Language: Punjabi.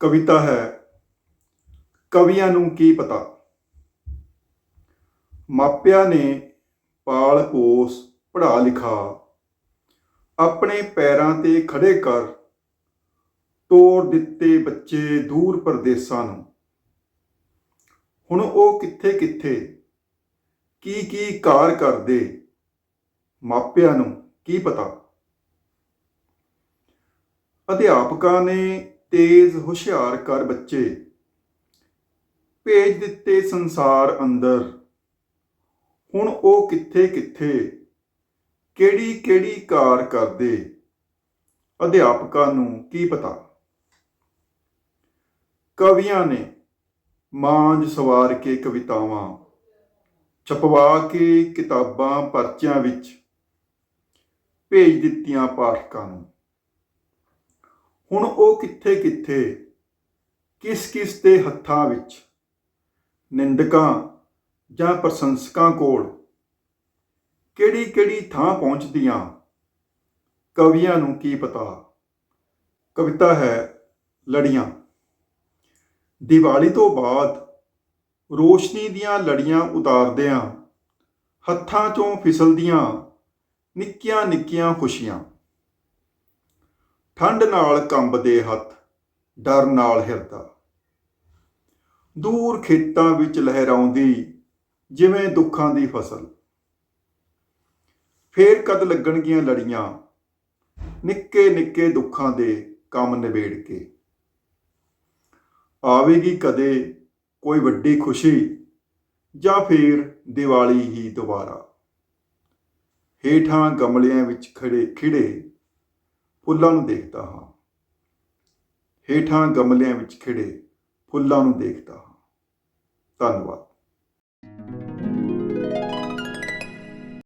ਕਵਿਤਾ ਹੈ। ਕਵੀਆਂ ਨੂੰ ਕੀ ਪਤਾ? ਮਾਪਿਆਂ ਨੇ ਪਾਲ ਪੋਸ ਪੜ੍ਹਾ ਲਿਖਾ। ਆਪਣੇ ਪੈਰਾਂ ਤੇ ਖੜੇ ਕਰ। ਤੋੜ ਦਿੱਤੇ ਬੱਚੇ ਦੂਰ ਪਰਦੇਸਾਂ ਨੂੰ। ਹੁਣ ਉਹ ਕਿੱਥੇ ਕਿੱਥੇ? ਕੀ ਕੀ ਕਾਰ ਕਰਦੇ? ਮਾਪਿਆਂ ਨੂੰ ਕੀ ਪਤਾ? ਅਧਿਆਪਕਾਂ ਨੇ ਤੇਜ਼ ਹੁਸ਼ਿਆਰ ਕਰ ਬੱਚੇ। ਭੇਜ ਦਿੱਤੇ ਸੰਸਾਰ ਅੰਦਰ। ਹੁਣ ਉਹ ਕਿੱਥੇ ਕਿੱਥੇ? ਕਿਹੜੀ ਕਿਹੜੀ ਕਾਰ ਕਰਦੇ? ਅਧਿਆਪਕਾਂ ਨੂੰ ਕੀ ਪਤਾ? ਕਵੀਆਂ ਨੇ ਮਾਂਜ ਸਵਾਰ ਕੇ ਕਵਿਤਾਵਾਂ, ਛਪਵਾ ਕੇ ਕਿਤਾਬਾਂ ਪਰਚਿਆਂ ਵਿੱਚ ਭੇਜ ਦਿੱਤੀਆਂ ਪਾਠਕਾਂ ਨੂੰ। ਹੁਣ ਉਹ ਕਿੱਥੇ ਕਿੱਥੇ? ਕਿਸ ਕਿਸ ਦੇ ਹੱਥਾਂ ਵਿੱਚ? ਨਿੰਦਕਾਂ ਜਾਂ ਪ੍ਰਸ਼ੰਸਕਾਂ ਕੋਲ? ਕਿਹੜੀ ਕਿਹੜੀ ਥਾਂ ਪਹੁੰਚਦੀਆਂ? ਕਵੀਆਂ ਨੂੰ ਕੀ ਪਤਾ? ਕਵਿਤਾ ਹੈ ਲੜੀਆਂ। ਦੀਵਾਲੀ ਤੋਂ ਬਾਅਦ ਰੋਸ਼ਨੀ ਦੀਆਂ ਲੜੀਆਂ ਉਤਾਰਦਿਆਂ ਹੱਥਾਂ ਚੋਂ ਫਿਸਲਦੀਆਂ ਨਿੱਕੀਆਂ ਨਿੱਕੀਆਂ ਖੁਸ਼ੀਆਂ। ਠੰਡ ਨਾਲ ਕੰਬਦੇ ਹੱਥ, ਡਰ ਨਾਲ ਹਿਰਦਾ। ਦੂਰ ਖੇਤਾਂ ਵਿੱਚ ਲਹਿਰਾਉਂਦੀ ਜਿਵੇਂ ਦੁੱਖਾਂ ਦੀ ਫਸਲ। ਫੇਰ ਕਦ ਲੱਗਣਗੀਆਂ ਲੜੀਆਂ ਨਿੱਕੇ ਨਿੱਕੇ ਦੁੱਖਾਂ ਦੇ ਕੰਮ ਨਿਬੇੜ ਕੇ। ਆਵੇਗੀ ਕਦੇ ਕੋਈ ਵੱਡੀ ਖੁਸ਼ੀ, ਜਾਂ ਫੇਰ ਦੀਵਾਲੀ ਹੀ ਦੁਬਾਰਾ। ਹੇਠਾਂ ਗਮਲਿਆਂ ਵਿੱਚ ਖੜੇ ਖਿੜੇ ਫੁੱਲਾਂ ਨੂੰ ਦੇਖਦਾ ਹਾਂ। ਹੇਠਾਂ ਗਮਲਿਆਂ ਵਿੱਚ ਖਿੜੇ ਫੁੱਲਾਂ ਨੂੰ ਦੇਖਦਾ ਹਾਂ। ਧੰਨਵਾਦ।